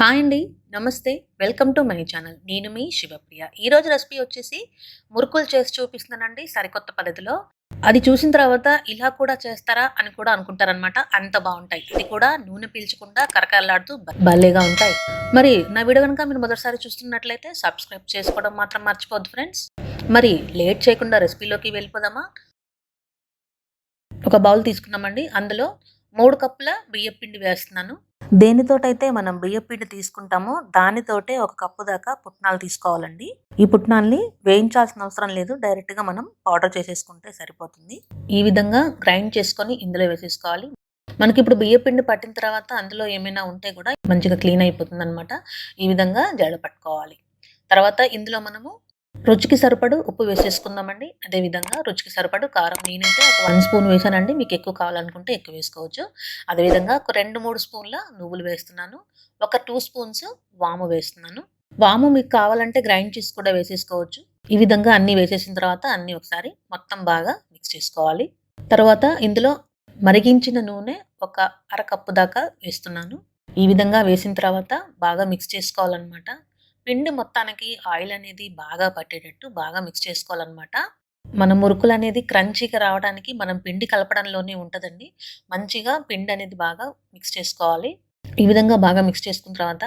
Hi అండి. నమస్తే. Welcome to my channel. నేను మీ శివప్రియ. ఈరోజు రెసిపీ వచ్చేసి మురుకులు చేసి చూపిస్తున్నానండి సరికొత్త పద్ధతిలో. అది చూసిన తర్వాత ఇలా కూడా చేస్తారా అని కూడా అనుకుంటారనమాట అంత బాగుంటాయి. ఇది కూడా నూనె పీల్చకుండా కరకరలాడుతూ భ- భలేగా ఉంటాయి. మరి నా వీడియో కనుక మీరు మొదటిసారి చూస్తున్నట్లయితే సబ్స్క్రైబ్ చేసుకోవడం మాత్రం మర్చిపోద్దు ఫ్రెండ్స్. మరి లేట్ చేయకుండా రెసిపీలోకి వెళ్ళిపోదామా? ఒక బౌల్ తీసుకున్నామండి. అందులో మూడు కప్పుల బియ్యం పిండి వేస్తున్నాను. దేనితోటైతే మనం బియ్యం పిండి తీసుకుంటామో దానితోటే ఒక కప్పు దాకా పుట్నాలు తీసుకోవాలండి. ఈ పుట్నాల్ని వేయించాల్సిన అవసరం లేదు. డైరెక్ట్గా మనం పౌడర్ చేసేసుకుంటే సరిపోతుంది. ఈ విధంగా గ్రైండ్ చేసుకొని ఇందులో వేసేసుకోవాలి. మనకి ఇప్పుడు బియ్యపిండి పట్టిన తర్వాత అందులో ఏమైనా ఉంటే కూడా మంచిగా క్లీన్ అయిపోతుంది అనమాట ఈ విధంగా జడ పట్టుకోవాలి తర్వాత ఇందులో మనము రుచికి సరిపడు ఉప్పు వేసేసుకుందామండి. అదే విధంగా రుచికి సరిపడు కారం నేనైతే ఒక వన్ స్పూన్ వేసానండి. మీకు ఎక్కువ కావాలనుకుంటే ఎక్కువ వేసుకోవచ్చు. అదేవిధంగా ఒక రెండు మూడు స్పూన్ల నువ్వులు వేస్తున్నాను. ఒక టూ స్పూన్స్ వాము వేస్తున్నాను. వాము మీకు కావాలంటే గ్రైండ్ చేసి కూడా వేసేసుకోవచ్చు. ఈ విధంగా అన్ని వేసేసిన తర్వాత అన్ని ఒకసారి మొత్తం బాగా మిక్స్ చేసుకోవాలి. తర్వాత ఇందులో మరిగించిన నూనె ఒక అరకప్పు దాకా వేస్తున్నాను. ఈ విధంగా వేసిన తర్వాత బాగా మిక్స్ చేసుకోవాలన్నమాట. పిండి మొత్తానికి ఆయిల్ అనేది బాగా పట్టేటట్టు బాగా మిక్స్ చేసుకోవాలన్నమాట. మన మురుకులు అనేది క్రంచీగా రావడానికి మనం పిండి కలపడంలోనే ఉంటుందండి. మంచిగా పిండి అనేది బాగా మిక్స్ చేసుకోవాలి. ఈ విధంగా బాగా మిక్స్ చేసుకున్న తర్వాత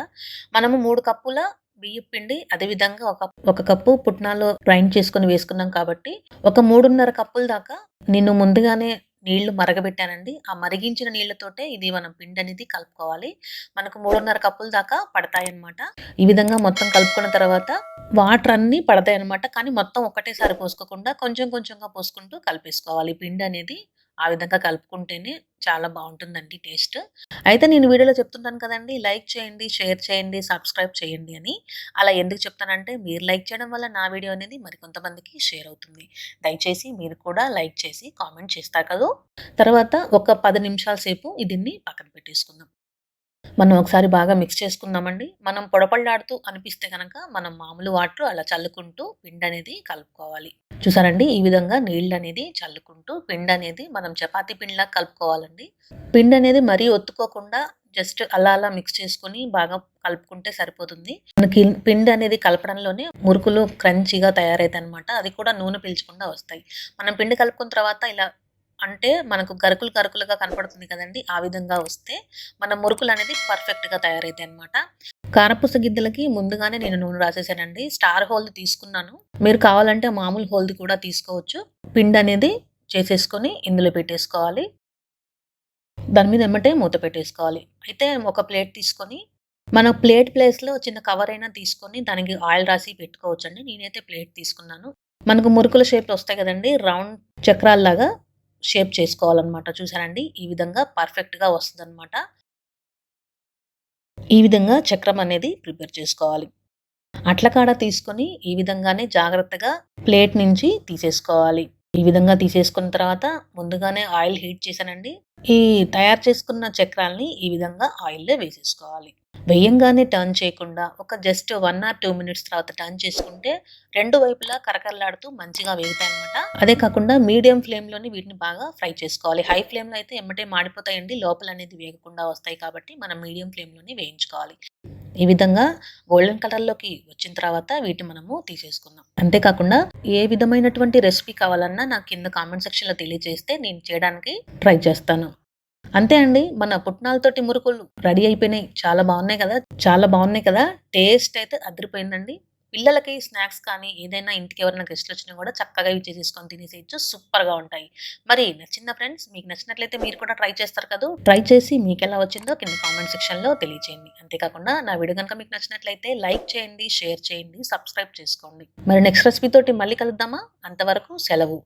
మనము మూడు కప్పుల బియ్యం పిండి అదేవిధంగా ఒక ఒక కప్పు పుట్నాలు గ్రైండ్ చేసుకొని వేసుకున్నాం కాబట్టి ఒక మూడున్నర కప్పుల దాకా నేను ముందుగానే నీళ్ళు మరగబెట్టానండి. ఆ మరిగించిన నీళ్ళతోటే ఇది మనం పిండి అనేది కలుపుకోవాలి. మనకు మూడున్నర కప్పుల దాకా పడతాయి అన్నమాట ఈ విధంగా మొత్తం కలుపుకున్న తర్వాత వాటర్ అన్ని పడతాయి అనమాట కానీ మొత్తం ఒకటేసారి పోసుకోకుండా కొంచెం కొంచెంగా పోసుకుంటూ కలిపేసుకోవాలి. పిండి అనేది ఆ విధంగా కలుపుకుంటేనే చాలా బాగుంటుందండి టేస్ట్. అయితే నేను వీడియోలో చెప్తున్నాను కదండి లైక్ చేయండి షేర్ చేయండి సబ్స్క్రైబ్ చేయండి అని. అలా ఎందుకు చెప్తానంటే మీరు లైక్ చేయడం వల్ల నా వీడియో అనేది మరికొంతమందికి షేర్ అవుతుంది. దయచేసి మీరు కూడా లైక్ చేసి కామెంట్ చేస్తారు కదా. తర్వాత ఒక పది నిమిషాల సేపు దీన్ని పక్కన పెట్టేసుకుందాం. మనం ఒకసారి బాగా మిక్స్ చేసుకుందామండి. మనం పొడపళ్ళాడుతూ అనిపిస్తే కనుక మనం మామూలు వాటర్ అలా చల్లుకుంటూ పిండి అనేది కలుపుకోవాలి. చూసారండి? ఈ విధంగా నీళ్ళు అనేది చల్లుకుంటూ పిండి అనేది మనం చపాతి పిండిలా కలుపుకోవాలండి. పిండి అనేది మరీ ఒత్తుకోకుండా జస్ట్ అలా అలా మిక్స్ చేసుకొని బాగా కలుపుకుంటే సరిపోతుంది. మనకి పిండి అనేది కలపడంలోనే మురుకులు క్రంచిగా తయారైతాయి అనమాట అది కూడా నూనె పీల్చకుండా వస్తాయి. మనం పిండి కలుపుకున్న తర్వాత ఇలా అంటే మనకు గరుకులు గరుకులుగా కనపడుతుంది కదండి? ఆ విధంగా వస్తే మన మురుకులు అనేది పర్ఫెక్ట్గా తయారైతాయి అనమాట కారపూస గిద్దలకి ముందుగానే నేను నూనె రాసేసానండి. స్టార్ హోల్ది తీసుకున్నాను. మీరు కావాలంటే మామూలు హోల్ది కూడా తీసుకోవచ్చు. పిండి అనేది చేసేసుకొని ఇందులో పెట్టేసుకోవాలి. దాని మీద ఎమ్మటే మూత పెట్టేసుకోవాలి. అయితే ఒక ప్లేట్ తీసుకొని మన ప్లేట్ ప్లేస్లో చిన్న కవర్ అయినా తీసుకొని దానికి ఆయిల్ రాసి పెట్టుకోవచ్చండి. నేనైతే ప్లేట్ తీసుకున్నాను. మనకు మురుకుల షేప్లు వస్తాయి కదండి. రౌండ్ చక్రాల్లాగా షేప్ చేసుకోవాలన్నమాట. చూసారండి? ఈ విధంగా పర్ఫెక్ట్గా వస్తుందన్నమాట. ఈ విధంగా చక్రం అనేది ప్రిపేర్ చేసుకోవాలి. అట్ల కాడ తీసుకొని ఈ విధంగానే జాగ్రత్తగా ప్లేట్ నుంచి తీసేసుకోవాలి. ఈ విధంగా తీసేసుకున్న తర్వాత ముందుగానే ఆయిల్ హీట్ చేశానండి. ఈ తయారు చేసుకున్న చక్రాల్ని ఈ విధంగా ఆయిల్లో వేసేసుకోవాలి. వేయంగానే టర్న్ చేయకుండా ఒక just one or two minutes తర్వాత టర్న్ చేసుకుంటే రెండు వైపులా కరకరలాడుతూ మంచిగా వేగుతాయి అనమాట అదే కాకుండా మీడియం ఫ్లేమ్లోని వీటిని బాగా ఫ్రై చేసుకోవాలి. హై ఫ్లేమ్లో అయితే ఎమ్మటే మాడిపోతాయండి. లోపల అనేది వేగకుండా వస్తాయి కాబట్టి మనం మీడియం ఫ్లేమ్లోనే వేయించుకోవాలి. ఈ విధంగా గోల్డెన్ కలర్లోకి వచ్చిన తర్వాత వీటిని మనము తీసేసుకుందాం. అంతేకాకుండా ఏ విధమైనటువంటి రెసిపీ కావాలన్నా నాకు కింద కామెంట్ సెక్షన్లో తెలియజేస్తే నేను చేయడానికి ట్రై చేస్తాను. అంతే అండి. మన పుట్నాలతోటి మురుకులు రెడీ అయిపోయినాయి. చాలా బాగున్నాయి కదా. చాలా బాగున్నాయి కదా. టేస్ట్ అయితే అదిరిపోయిందండి. పిల్లలకి స్నాక్స్ కానీ ఏదైనా ఇంటికి ఎవరైనా గెస్ట్లు వచ్చినా కూడా చక్కగా ఇవి చేసేసుకొని తినేసేయచ్చు. సూపర్గా ఉంటాయి. మరి నచ్చిందా ఫ్రెండ్స్? మీకు నచ్చినట్లయితే మీరు కూడా ట్రై చేస్తారు కదా. ట్రై చేసి మీకు ఎలా వచ్చిందో కింద కామెంట్ సెక్షన్లో తెలియచేయండి. అంతేకాకుండా నా వీడియో కనుక మీకు నచ్చినట్లయితే లైక్ చేయండి షేర్ చేయండి సబ్స్క్రైబ్ చేసుకోండి. మరి నెక్స్ట్ రెసిపీతోటి మళ్ళీ కలుద్దామా? అంతవరకు సెలవు.